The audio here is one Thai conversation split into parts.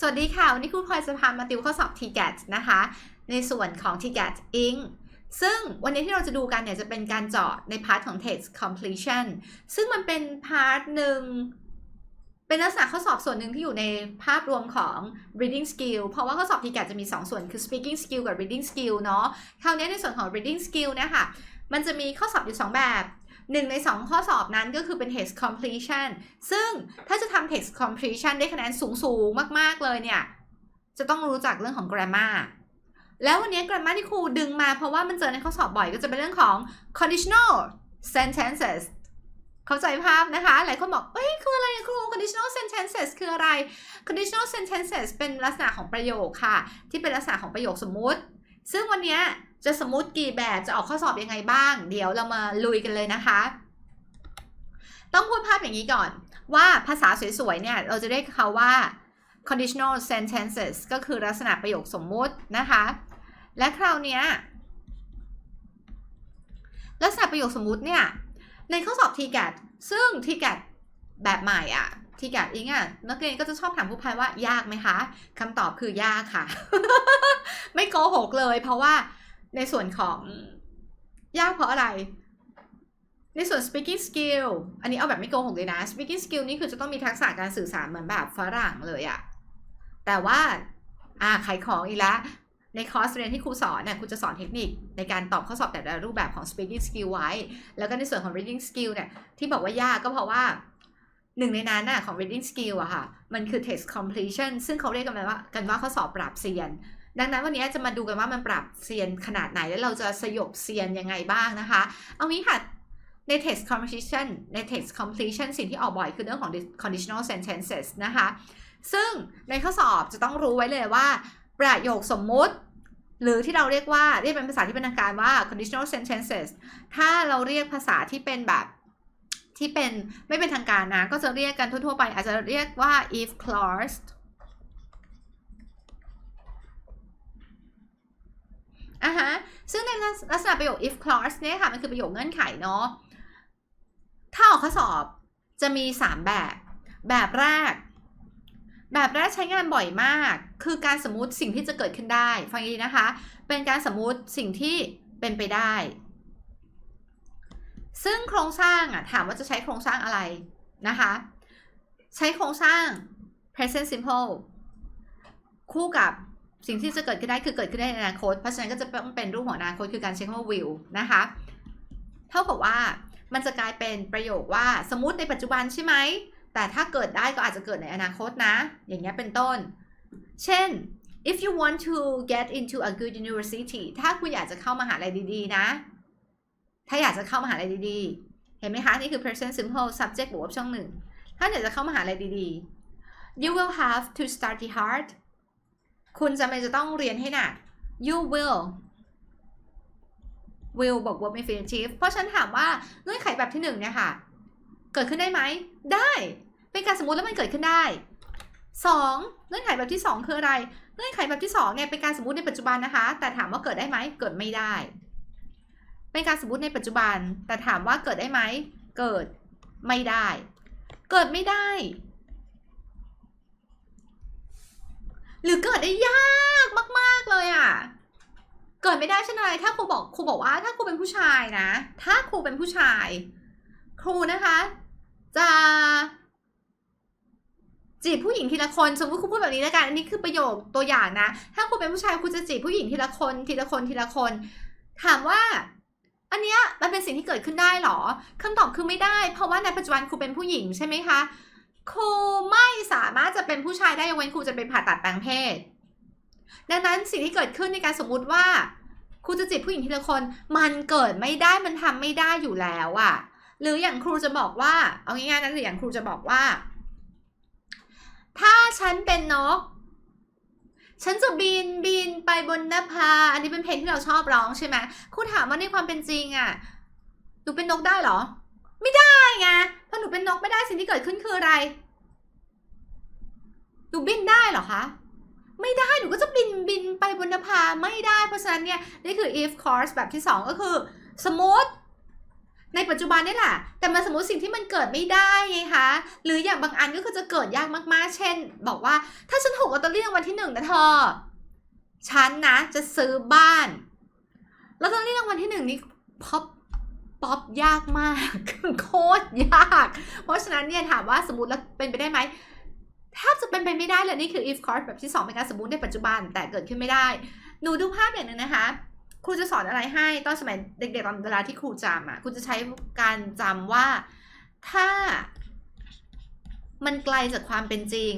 สวัสดีค่ะ วันนี้ครูพลอยจะพามาติวข้อสอบ TGAT นะคะ ในส่วนของ TGAT Inc. ซึ่งวันนี้ที่เราจะดูกันเนี่ยจะเป็นการเจาะในพาร์ทของ text completion ซึ่งมันเป็นพาร์ทหนึ่งเป็นลักษณะข้อสอบส่วนหนึ่งที่อยู่ในภาพรวมของ reading skill เพราะว่าข้อสอบ TGAT จะมี 2 ส่วนคือ speaking skill กับ reading skill เนาะคราวนี้ในส่วนของ reading skill เนะคะมันจะมีข้อสอบอยู่ 2 แบบ หนึ่งใน 2 ข้อสอบนั้นก็คือเป็น text completion ซึ่งถ้าจะทำ text completion ได้คะแนนสูงๆ มากๆ เลยเนี่ย จะต้องรู้จักเรื่องของ grammar แล้ววันนี้ grammar ที่ครูดึงมาเพราะว่ามันเจอในข้อสอบบ่อยก็จะเป็นเรื่องของ conditional sentences เข้าใจภาพนะคะ หลายคนบอก เอ้ย คืออะไรครู conditional sentences คืออะไร conditional sentences เป็นลักษณะของประโยคค่ะ ที่เป็นลักษณะของประโยคสมมุติ ซึ่งวันนี้ จะสมมติกี่แบบจะออกข้อสอบยังไงบ้าง เดี๋ยวเรามาลุยกันเลยนะคะ ต้องพูดภาพอย่างนี้ก่อนว่าภาษาสวยๆเนี่ยเราจะเรียกเขาว่า conditional sentences ก็คือลักษณะประโยคสมมุตินะคะ และคราวเนี้ยลักษณะประโยคสมมุติเนี่ย ในข้อสอบ TGAT ซึ่ง TGAT แบบใหม่อะ TGAT อิงอะนักเรียนก็จะชอบถามผู้พายว่ายากไหมคะคำตอบคือยากค่ะ ไม่โกหกเลยเพราะว่า ในส่วนของยากเพราะอะไร ในส่วน speaking skill อันนี้เอาแบบไม่โกหกเลยนะ speaking skill นี่คือจะต้องมีทักษะการสื่อสารเหมือนแบบฝรั่งเลยอะแต่ว่าอ่าขายของอีกแล้วในคอร์สเรียนที่ครูสอนเนี่ยครูจะสอนเทคนิคในการตอบข้อสอบแต่ละรูปแบบของ speaking skill ไว้ แล้วก็ในส่วนของ reading skill เนี่ยที่บอกว่ายากก็เพราะว่าหนึ่งในนั้นน่ะของ reading skill อะค่ะ มันคือ text completion ซึ่งเขาเรียกกันว่ากันว่าข้อสอบปราบเซียน ดังนั้นวันนี้จะมาดูกันว่ามันปรับเซียนขนาดไหน แล้วเราจะสยบเซียนยังไงบ้างนะคะ เอางี้ค่ะใน text completion ใน text completion สิ่งที่ออกบ่อยคือเรื่องของ conditional sentences นะคะ ซึ่งในข้อสอบจะต้องรู้ไว้เลยว่า ประโยคสมมุติ หรือที่เราเรียกว่า เรียกเป็นภาษาที่เป็นทางการว่า conditional sentences ถ้าเราเรียกภาษาที่เป็นแบบที่เป็นไม่เป็นทางการนะ ก็จะเรียกกันทั่วๆไป อาจจะเรียกว่า if clause อะฮะ ซึ่งในลักษณะประโยค if clause เนี่ยค่ะ มันคือประโยคเงื่อนไขเนาะ ถ้าออกข้อสอบจะมี 3 แบบ แบบแรก แบบแรกใช้งานบ่อยมาก คือการสมมติสิ่งที่จะเกิดขึ้นได้ ฟังดีนะคะ เป็นการสมมติสิ่งที่เป็นไปได้ ซึ่งโครงสร้างอะถามว่าจะใช้โครงสร้างอะไรนะคะ ใช้โครงสร้าง present simple คู่กับ สิ่งที่จะเกิดขึ้นได้คือเกิดขึ้นได้ในอนาคต เพราะฉะนั้นก็จะต้องเป็นรูปของอนาคตคือการใช้คำว่า will นะคะ เท่ากับว่ามันจะกลายเป็นประโยคว่าสมมติในปัจจุบันใช่ไหม แต่ถ้าเกิดได้ก็อาจจะเกิดในอนาคตนะ อย่างเงี้ยเป็นต้น เช่น if you want to get into a good university ถ้าคุณอยากจะเข้ามหาลัยดีๆ นะ ถ้าอยากจะเข้ามหาลัยดีๆ เห็นไหมคะ นี่คือ present simple subject บวกช่องหนึ่ง ถ้าอยากจะเข้ามหาลัยดีๆ you will have to study hard คุณจะไม่จะต้องเรียนให้หนัก you will will บอก verb infinitive เพราะฉันถามว่าเงื่อนไขแบบที่หนึ่งเนี่ยค่ะ เกิดขึ้นได้ไหม ได้ เป็นการสมมติแล้วมันเกิดขึ้นได้ 2. เงื่อนไขแบบที่ 2 คืออะไร เงื่อนไขแบบที่2เนี่ยเป็นการสมมติในปัจจุบันนะคะ แต่ถามว่าเกิดได้ไหม เกิดไม่ได้ เป็นการสมมติในปัจจุบัน แต่ถามว่าเกิดได้ไหม เกิดไม่ได้ เกิดไม่ได้ หรือเกิดได้ยากมาก ๆ เลยอะ่ะ เกิดไม่ได้เช่นไรถ้าครูบอกครูบอกว่าถ้าครูเป็นผู้ชายนะ ถ้าครูเป็นผู้ชาย ครูนะคะ จะจีบผู้หญิงทีละคนสมมติครูพูดแบบนี้แล้วกันอันนี้คือประโยคตัวอย่างนะ ถ้าครูเป็นผู้ชายครูจะจีบผู้หญิงทีละคนทีละคนทีละคน ถามว่า อันเนี้ยมันเป็นสิ่งที่เกิดขึ้นได้หรอคำตอบคือไม่ได้ เพราะว่าในปัจจุบันครูเป็นผู้หญิงใช่ไหมคะ ครูไม่สามารถจะเป็นผู้ชายได้ยกเว้นครูจะเป็นผ่าตัดแปลงเพศ ดังนั้นสิ่งที่เกิดขึ้นในการสมมุติว่าครูจะจีบผู้หญิงทีละคน มันเกิดไม่ได้มันทำไม่ได้อยู่แล้วอะหรืออย่างครูจะบอกว่า เอาง่ายๆนะหรืออย่างครูจะบอกว่า ถ้าฉันเป็นนก ฉันจะบินบินไปบนนภาอันนี้เป็นเพลงที่เราชอบร้องใช่ไหมครูถามว่าในความเป็นจริงอะหนูเป็นนกได้เหรอ ไม่ได้ไง พอหนูเป็นนกไม่ได้สิ่งที่เกิดขึ้นคืออะไร หนูบินได้เหรอคะ ไม่ได้ หนูก็จะบินบินไปบนนภาไม่ได้ เพราะฉะนั้นเนี่ยนี่คือ if clause แบบที่ 2 ก็คือ สมมติในปัจจุบันนี่แหละ แต่มาสมมติสิ่งที่มันเกิดไม่ได้ไงคะ หรืออย่างบางอันก็คือจะเกิดยากมากๆ เช่น บอกว่าถ้าฉันหกกลอตเตอรี่รางวัลที่หนึ่งนะเธอ ฉันนะจะซื้อบ้านลอตเตอรี่รางวัลที่หนึ่งนี่ป๊อ ป๊อปยากมาก โคตรยาก เพราะฉะนั้นเนี่ยถามว่าสมมติแล้วเป็นไปได้ไหมแทบจะเป็นไปไม่ได้เลยนี่คือ if card แบบที่ 2 เป็นการสมมติในปัจจุบันแต่เกิดขึ้นไม่ได้ หนูดูภาพอย่างหนึ่งนะคะ ครูจะสอนอะไรให้ตอนสมัยเด็กๆตอนเวลาที่ครูจำอะครูจะใช้การจำว่าถ้ามันไกลจากความเป็นจริง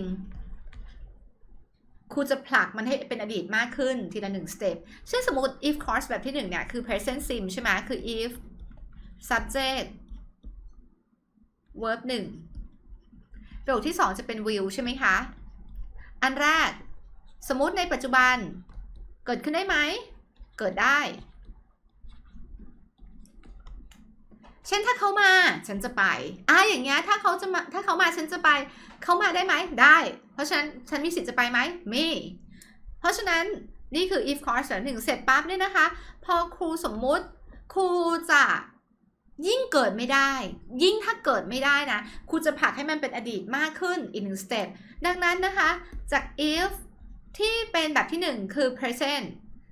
ครูจะผลักมันให้เป็นอดีตมากขึ้นทีละหนึ่งสเต็ปเช่นสมมติ if course แบบที่หนึ่งเนี่ย คือ present sim ใช่ไหมคือ if subject verb หนึ่งประโยคที่สองจะเป็น will ใช่ไหมคะ อันแรก สมมติในปัจจุบัน เกิดขึ้นได้ไหม เกิดได้ เช่นถ้าเขามาฉันจะไปอะอย่างเงี้ยถ้าเขาจะมาถ้าเขามาฉันจะไป เขามาได้ไหมได้ เพราะฉะนั้นฉันมีสิทธิ์จะไปไหมมีเพราะฉะนั้นนี่คือ if course หนึ่งเสร็จปั๊บเนี่ยนะคะ พอครูสมมุติครูจะ ยิ่งเกิดไม่ได้ ยิ่งถ้าเกิดไม่ได้นะครูจะผลักให้มันเป็นอดีตมากขึ้นอีกหนึ่งสเต็ปดังนั้นนะคะ จาก if ที่เป็นแบบที่หนึ่งคือ present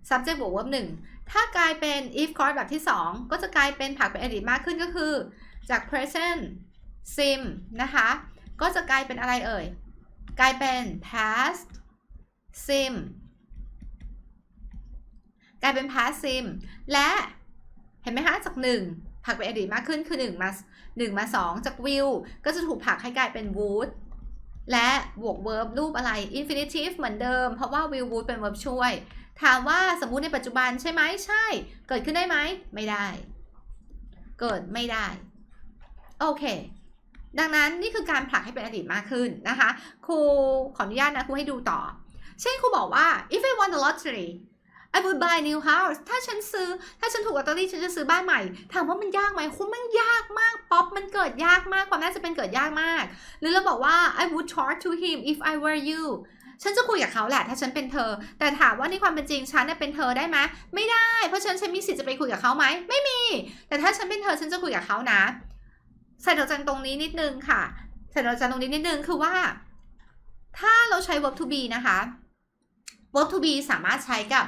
subject บวก verb หนึ่งถ้ากลายเป็น if clause แบบที่ 2 ก็จะกลายเป็นผลักเป็นอดีตมากขึ้นก็คือ จาก present sim นะคะ ก็จะกลายเป็นอะไรเอ่ย กลายเป็น past sim กลายเป็น past sim และเห็นไหมคะจาก 1 ผลักเป็นอดีตมากขึ้นคือ 1 มา 1 มา 2 จาก will ก็จะถูกผลักให้กลายเป็น would และบวก verb รูปอะไร infinitive เหมือนเดิม เพราะว่า will would เป็น verb ช่วย ถามว่าสมมุติในปัจจุบันใช่ไหมใช่ เกิดขึ้นได้ไหม ไม่ได้ เกิดไม่ได้ โอเค ดังนั้นนี่คือการผลักให้เป็นอดีตมากขึ้นนะคะ ครูขออนุญาตนะครูให้ดูต่อ เช่นครูบอกว่า if I won the lottery I would buy a new house ถ้าฉันซื้อ ถ้าฉันถูกลอตเตอรี่ฉันจะซื้อบ้านใหม่ ถามว่ามันยากไหมคุณมันยากมาก ป๊อปมันเกิดยากมาก ความน่าจะเป็นเกิดยากมาก หรือเราบอกว่า I would talk to him if I were you ฉันจะคุยกับเขาแหละ ถ้าฉันเป็นเธอ แต่ถามว่าในความเป็นจริงฉันเนี่ยเป็นเธอได้ไหมไม่ได้ เพราะฉันฉันมีสิทธิ์จะไปคุยกับเขาไหม ไม่มี แต่ถ้าฉันเป็นเธอฉันจะคุยกับเขานะใส่ดอกจันตรงนี้นิดนึงค่ะใส่ดอกจันตรงนี้นิดนึงคือว่า ถ้าเราใช้ verb to be นะคะ verb to be สามารถใช้กับ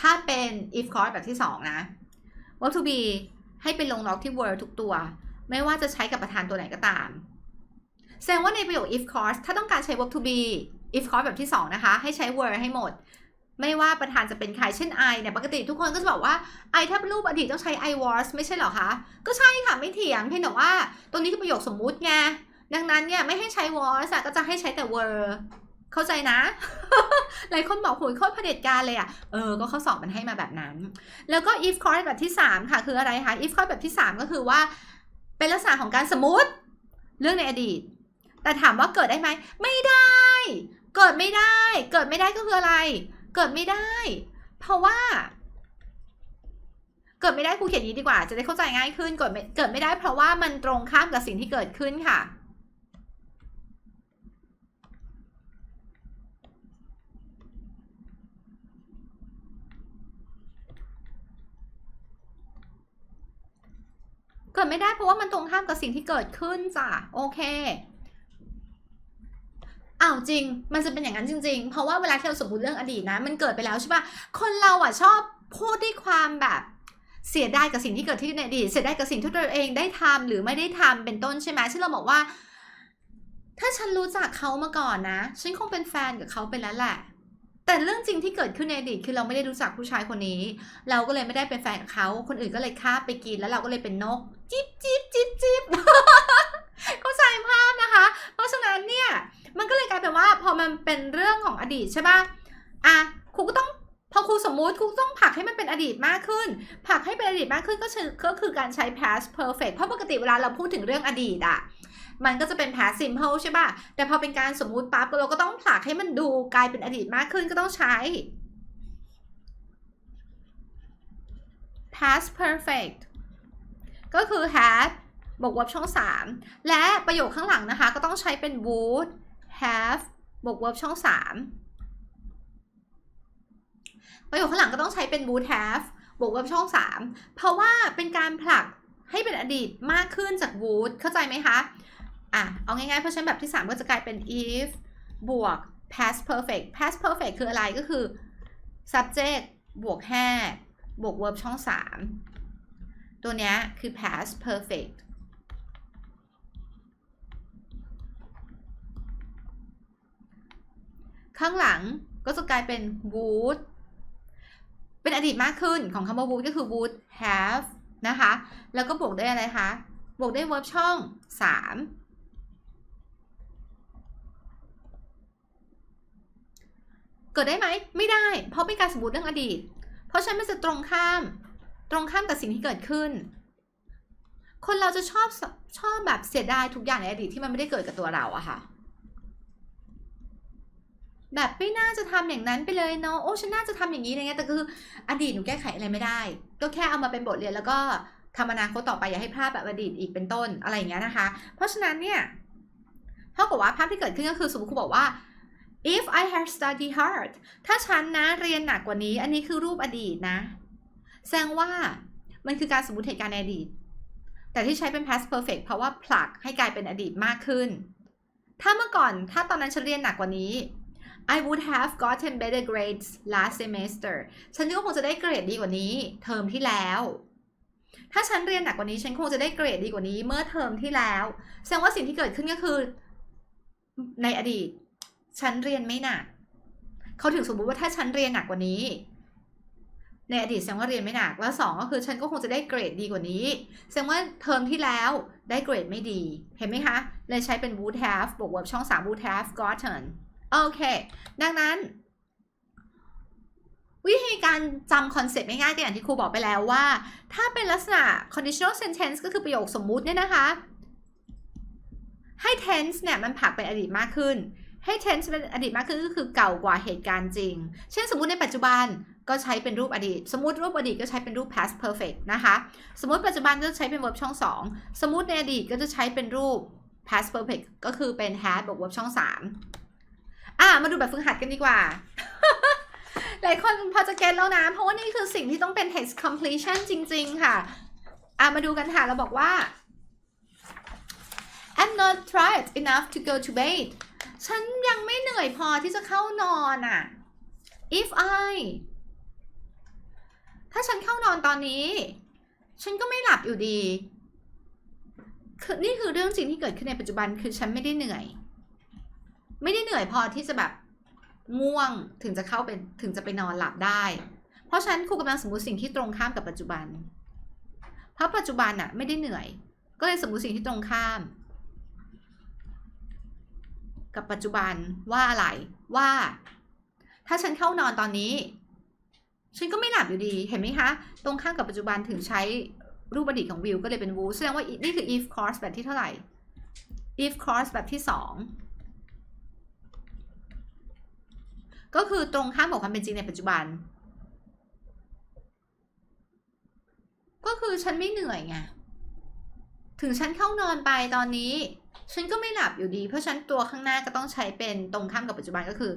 ถ้าเป็น if clause แบบที่สองนะ verb to be ให้ไปลงล็อกที่ word ทุกตัว ไม่ว่าจะใช้กับประธานตัวไหนก็ตาม แสดงว่าในประโยค if clause ถ้าต้องการใช้ verb to be if clause แบบที่ 2 นะคะ ให้ใช้ word ให้หมด ไม่ว่าประธานจะเป็นใคร เช่น I เนี่ย ปกติทุกคนก็จะบอกว่า I ถ้าเป็นรูปอดีตต้องใช้ I was ไม่ใช่หรอคะ ก็ใช่ค่ะ ไม่เถียง เพียงแต่ว่า ตรงนี้คือประโยคสมมุติไง ดังนั้นเนี่ยไม่ให้ใช้ was ก็จะให้ใช้แต่ were เข้าใจนะ หลายคนบอกหุยโคตรเผด็จการเลยอะเออ ก็ข้อสอบมันให้มาแบบนั้น แล้วก็ if clause แบบที่ 3 ค่ะ คืออะไรคะ if clause แบบที่ 3 ก็คือว่า เป็นลักษณะของการสมมติเรื่องในอดีต แต่ถามว่าเกิดได้ไหม ไม่ได้ เกิดไม่ได้ เกิดไม่ได้ก็คืออะไร เกิดไม่ได้ เพราะว่า เกิดไม่ได้ครูเขียนนี้ดีกว่า จะได้เข้าใจง่ายขึ้น เกิดไม่เกิดไม่ได้เพราะว่ามันตรงข้ามกับสิ่งที่เกิดขึ้นค่ะ เกิดไม่ได้เพราะว่ามันตรงข้ามกับสิ่งที่เกิดขึ้นจ้ะโอเคอ้าวจริง มันจะเป็นอย่างนั้นจริง ๆ เพราะว่าเวลาที่เราสมมติเรื่องอดีตนะ มันเกิดไปแล้วใช่ปะคนเราอะชอบพูดด้วยความแบบเสียดายกับสิ่งที่เกิดขึ้นในอดีตเสียดายกับสิ่งที่ตัวเองได้ทำหรือไม่ได้ทำเป็นต้นใช่ไหมที่เราบอกว่า ถ้าฉันรู้จักเขามาก่อนนะ ฉันคงเป็นแฟนกับเขาไปแล้วแหละ แต่เรื่องจริงที่เกิดขึ้นในอดีตคือเราไม่ได้รู้จักผู้ชายคนนี้ เราก็เลยไม่ได้เป็นแฟนกับเขาคนอื่นก็เลยฆ่าไปกินแล้วเราก็เลยเป็นนกจิ๊บจิ๊บจิ๊บจิ๊บเข้าใจภาพนะคะ เพราะฉะนั้นเนี่ยมันก็เลยกลายเป็นว่าพอมันเป็นเรื่องของอดีตใช่ปะอะครูก็ต้องพอครูสมมุติครูต้องผลักให้มันเป็นอดีตมากขึ้นผลักให้เป็นอดีตมากขึ้นก็คือก็คือการใช้ past perfect เพราะปกติเวลาเราพูดถึงเรื่องอดีตอะ มันก็จะเป็น past simple ใช่ป่ะ แต่พอเป็นการสมมุติปั๊บเราก็ต้องผลักให้มันดูกลายเป็นอดีตมากขึ้นก็ต้องใช้ past perfect ก็คือ had บวก verb ช่อง 3 และประโยคข้างหลังนะคะ ก็ต้องใช้เป็น would have บวก verb ช่อง 3 ประโยคข้างหลังก็ต้องใช้เป็น would have บวก verb ช่อง 3 เพราะว่าเป็นการผลักให้เป็นอดีตมากขึ้นจาก would เข้าใจไหมคะ อะ เอาง่ายๆ เพราะฉะนั้นแบบที่ 3 ก็จะกลายเป็น if บวก past perfect past perfect คืออะไรก็คือ subject บวก have บวก verb ช่อง 3 ตัวเนี้ยคือ past perfect ข้างหลังก็จะกลายเป็น would เป็นอดีตมากขึ้นของคำว่า would ก็คือ would have นะคะ แล้วก็บวกได้อะไรคะ บวกได้ verb ช่อง 3 เกิดได้ไหมไม่ได้ เพราะเป็นการสมมติเรื่องอดีต เพราะฉะนั้นมันจะตรงข้าม ตรงข้ามกับสิ่งที่เกิดขึ้น คนเราจะชอบชอบแบบเสียดายทุกอย่างในอดีตที่มันไม่ได้เกิดกับตัวเราอะค่ะ แบบไม่น่าจะทำอย่างนั้นไปเลยเนาะโอ้ฉันน่าจะทำอย่างนี้อะไรเงี้ยแต่คืออดีตหนูแก้ไขอะไรไม่ได้ ก็แค่เอามาเป็นบทเรียนแล้วก็ทำอนาคตต่อไปอย่าให้พลาดแบบอดีตอีกเป็นต้นอะไรอย่างเงี้ยนะคะ เพราะฉะนั้นเนี่ยเท่ากับว่าภาพที่เกิดขึ้นก็คือสมมติครูบอกว่า if I had studied hard ถ้าฉันนะเรียนหนักกว่านี้ อันนี้คือรูปอดีตนะ แสดงว่ามันคือการสมมติเหตุการณ์ในอดีต แต่ที่ใช้เป็น past perfect เพราะว่าผลักให้กลายเป็นอดีตมากขึ้น ถ้าเมื่อก่อน ถ้าตอนนั้นฉันเรียนหนักกว่านี้ I would have gotten better grades last semester ฉันก็คงจะได้เกรดดีกว่านี้ เทอมที่แล้ว ถ้าฉันเรียนหนักกว่านี้ ฉันคงจะได้เกรดดีกว่านี้ เมื่อเทอมที่แล้ว แสดงว่าสิ่งที่เกิดขึ้นก็คือในอดีต ฉันเรียนไม่หนักเขาถึงสมมุติว่าถ้าฉันเรียนหนักกว่านี้ ในอดีตแสดงว่าเรียนไม่หนัก แล้วสองก็คือฉันก็คงจะได้เกรดดีกว่านี้แสดงว่าเทอมที่แล้วได้เกรดไม่ดี เห็นไหมคะ เลยใช้เป็น would have บวก verb ช่อง 3 would have gotten โอเค ดังนั้น วิธีการจำคอนเซ็ปต์ง่ายๆก็อย่างที่ครูบอกไปแล้วว่า ถ้าเป็นลักษณะ conditional sentence ก็คือประโยคสมมุติเนี่ยนะคะ ให้ tense เนี่ยมันผักเป็นอดีตมากขึ้น ให้ tense เป็นอดีตมากขึ้นก็คือเก่ากว่าเหตุการณ์จริง เช่นสมมติในปัจจุบันก็ใช้เป็นรูปอดีต สมมติรูปอดีตก็ใช้เป็นรูป past perfect นะคะ สมมติปัจจุบันก็ใช้เป็น verb ช่อง 2 สมมติในอดีตก็จะใช้เป็นรูป past perfect ก็คือเป็น had บวก verb ช่อง 3 อะ มาดูแบบฝึกหัดกันดีกว่า หลายคนพอจะเก็ตแล้วนะ เพราะว่านี่คือสิ่งที่ต้องเป็น text completion จริง ๆ ค่ะ อะ มาดูกันค่ะ เราบอกว่า I'm not tired enough to go to bed ฉันยังไม่เหนื่อยพอที่จะเข้านอนอะ if I ถ้าฉันเข้านอนตอนนี้ ฉันก็ไม่หลับอยู่ดีคือนี่คือเรื่องจริงที่เกิดขึ้นในปัจจุบันคือฉันไม่ได้เหนื่อย ไม่ได้เหนื่อยพอที่จะแบบง่วงถึงจะเข้าเป็นถึงจะไปนอนหลับได้ เพราะฉะนั้นครูกำลังสมมติสิ่งที่ตรงข้ามกับปัจจุบัน เพราะปัจจุบันอะไม่ได้เหนื่อย ก็เลยสมมติสิ่งที่ตรงข้าม กับปัจจุบันว่าอะไรว่า ถ้าฉันเข้านอนตอนนี้ ฉันก็ไม่หลับอยู่ดีเห็นไหมคะ ตรงข้ามกับปัจจุบันถึงใช้รูปอดีตของวิวก็เลยเป็นวูแสดงว่า นี่คือ if clause แบบที่เท่าไหร่ if clause แบบที่สองก็คือตรงข้ามของความเป็นจริงในปัจจุบัน ก็คือฉันไม่เหนื่อยไงถึงฉันเข้านอนไปตอนนี้ ฉันก็ไม่หลับอยู่ดี เพราะฉันตัวข้างหน้าก็ต้องใช้เป็นตรงข้ามกับปัจจุบันก็คือ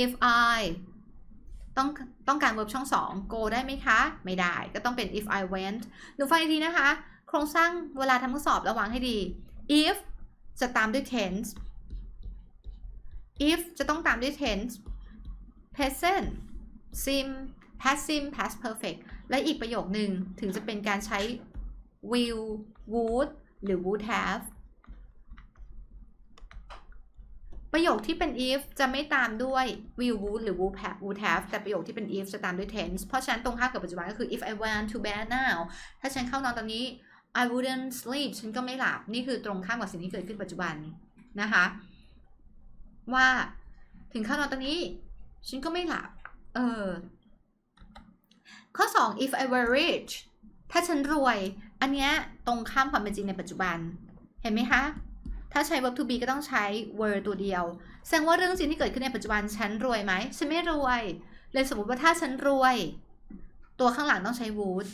if I ต้องต้องการ verb ช่องสอง go ได้ไหมคะ ไม่ได้ ก็ต้องเป็น if I went หนูฟังอีกทีนะคะ โครงสร้างเวลาทำข้อสอบระวังให้ดี if จะตามด้วย tense if จะต้องตามด้วย tense present sim past sim past perfect และอีกประโยคหนึ่งถึงจะเป็นการใช้ will would หรือ would have ประโยคที่เป็น if จะไม่ตามด้วย will would หรือ would have would have แต่ประโยคที่เป็น if จะตามด้วย tense เพราะฉะนั้นตรงข้ามกับปัจจุบันก็คือ if I went to bed now ถ้าฉันเข้านอนตอนนี้ I wouldn't sleep ฉันก็ไม่หลับ นี่คือตรงข้ามกับสิ่งที่เกิดขึ้นปัจจุบันนะคะ ว่าถึงเข้านอนตอนนี้ ฉันก็ไม่หลับ เออ ข้อ 2 if I were rich ถ้าฉันรวย อันเนี้ยตรงข้ามความเป็นจริงในปัจจุบัน เห็นไหมคะ ถ้าใช้ verb to be ก็ต้องใช้ were ตัวเดียว แสดงว่าเรื่องจริงที่เกิดขึ้นในปัจจุบันฉันรวยไหม ฉันไม่รวย เลยสมมติว่าถ้าฉันรวย ตัวข้างหลังต้องใช้ would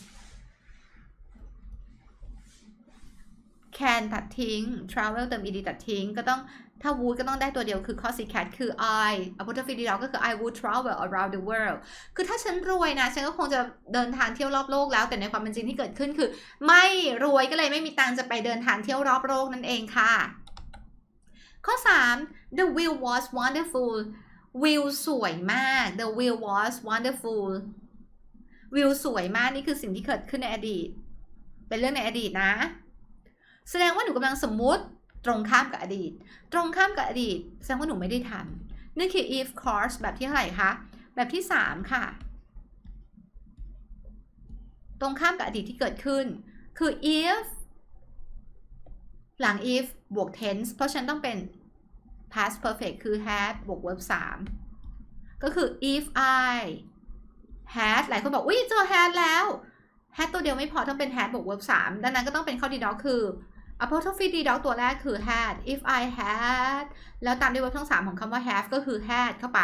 can ตัดทิ้ง travel เติม ed ตัดทิ้ง ก็ต้องถ้า would ก็ต้องได้ตัวเดียวคือ cos cat คือ I apostrophe d ก็คือ I would travel around the world คือถ้าฉันรวยนะ ฉันก็คงจะเดินทางเที่ยวรอบโลกแล้ว แต่ในความเป็นจริงที่เกิดขึ้นคือ ไม่รวยก็เลยไม่มีตังจะไปเดินทางเที่ยวรอบโลกนั่นเองค่ะ ข้อ 3 the view was wonderful วิวสวยมาก the view was wonderful วิวสวยมากนี่คือสิ่งที่เกิดขึ้นในอดีต เป็นเรื่องในอดีตนะ แสดงว่าหนูกำลังสมมุติตรงข้ามกับอดีต ตรงข้ามกับอดีต แสดงว่าหนูไม่ได้ทำนี่คือ if course แบบที่เท่าไหร่คะ แบบที่ 3 ค่ะ ตรงข้ามกับอดีตที่เกิดขึ้น คือ if หลัง if บวก tense เพราะฉันต้องเป็น past perfect คือ had บวก verb 3 ก็คือ if I had หลายคนบอก อุ้ยเจอ had แล้ว had ตัวเดียวไม่พอต้องเป็น had บวก verb 3 ดังนั้นก็ต้องเป็นข้อดีด็อกคือ apostrophe d dog ตัวแรกคือ had if I had แล้วตามด้วย verb ทั้ง 3 ของคำว่า have ก็คือ had เข้าไป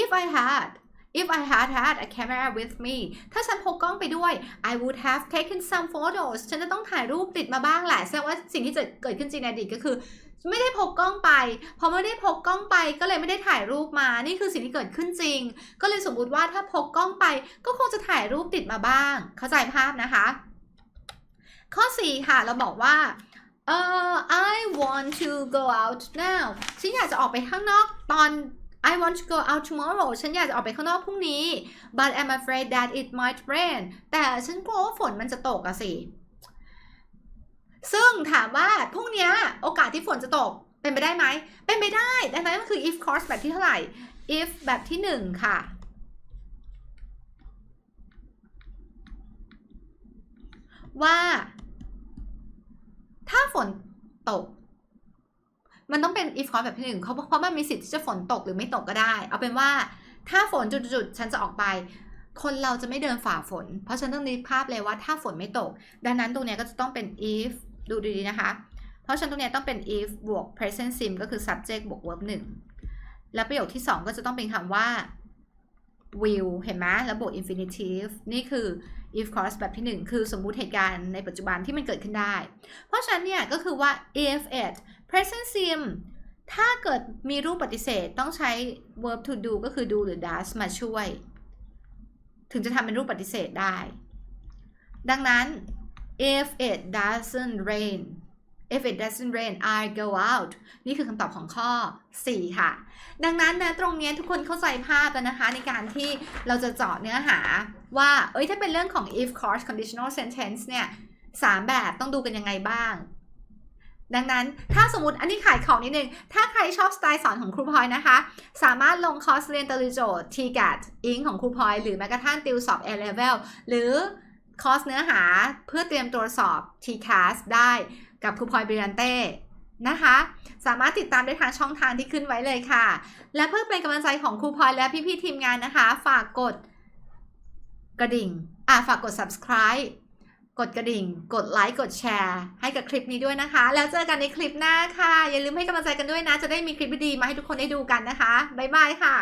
if I had if I had had a camera with me ถ้าฉันพกกล้องไปด้วย I would have taken some photos ฉันจะต้องถ่ายรูปติดมาบ้างแหละแสดงว่าสิ่งที่จะเกิดขึ้นจริงในอดีตก็คือ ไม่ได้พกกล้องไป พอไม่ได้พกกล้องไปก็เลยไม่ได้ถ่ายรูปมา นี่คือสิ่งที่เกิดขึ้นจริง ก็เลยสมมติว่าถ้าพกกล้องไป ก็คงจะถ่ายรูปติดมาบ้าง เข้าใจภาพนะคะ ข้อ 4 ค่ะ เราบอกว่าเอ่อ I want to go out now ฉันอยากจะออกไปข้างนอกตอน I want to go out tomorrow ฉันอยากจะออกไปข้างนอกพรุ่งนี้ but I'm afraid that it might rain แต่ฉันกลัวว่าฝนมันจะตกอะสิ ซึ่งถามว่าพรุ่งนี้โอกาสที่ฝนจะตกเป็นไปได้ไหม เป็นไปได้ ดังนั้นก็คือ if course แบบที่เท่าไหร่ if แบบที่หนึ่งค่ะ ว่า ถ้าฝนตก มันต้องเป็น if course แบบที่หนึ่งเพราะเพราะมันมีสิทธิ์ที่จะฝนตกหรือไม่ตกก็ได้ เอาเป็นว่าถ้าฝนจุดๆฉันจะออกไป คนเราจะไม่เดินฝ่าฝน เพราะฉันต้องนึกภาพเลยว่าถ้าฝนไม่ตก ดังนั้นตรงนี้ก็จะต้องเป็น if ดูดีๆนะคะ เพราะฉะนันตรงนี้ต้องเป็น if บวก present sim ก็คือ subject บวก verb หนึ่งและประโยคที่ 2 ก็จะต้องเป็นคำว่า will เห็นไหมแล้วบวก infinitive นี่คือ if clause แบบที่ 1 คือสมมุติเหตุการณ์ในปัจจุบันที่มันเกิดขึ้นได้ เพราะฉะนั้นเนี่ยก็คือว่า if it present sim ถ้าเกิดมีรูปปฏิเสธต้องใช้ verb to do ก็คือ do หรือ does มาช่วย ถึงจะทำเป็นรูปปฏิเสธได้ ดังนั้น if it doesn't rain if it doesn't rain I go out นี่คือคำตอบของข้อ 4 ค่ะ ดังนั้นนะตรงนี้ทุกคนเข้าใจภาพแล้วนะคะ ในการที่เราจะเจาะเนื้อหาว่า เอ้ยถ้าเป็นเรื่องของ if clause conditional sentence เนี่ยสามแบบต้องดูกันยังไงบ้าง ดังนั้นถ้าสมมติอันนี้ขายของนิดนึง ถ้าใครชอบสไตล์สอนของครูพลอยนะคะ สามารถลงคอร์สเรียนตลิโจทย์ TGAT อิงของครูพลอย หรือแม้กระทั่งติวสอบ A level หรือคอร์สเนื้อหาเพื่อเตรียมตัวสอบ TCAS ได้กับครูพลอยบริยันเต้นะคะ สามารถติดตามได้ทางช่องทางที่ขึ้นไว้เลยค่ะ และเพื่อเป็นกำลังใจของครูพลอยและพี่ๆทีมงานนะคะ ฝากกดกระดิ่งอะฝากกด subscribe กดกระดิ่ง กดไลค์ กดแชร์ ให้กับคลิปนี้ด้วยนะคะ แล้วเจอกันในคลิปหน้าค่ะ อย่าลืมให้กำลังใจกันด้วยนะ จะได้มีคลิปดีๆมาให้ทุกคนได้ดูกันนะคะ บ๊ายบายค่ะ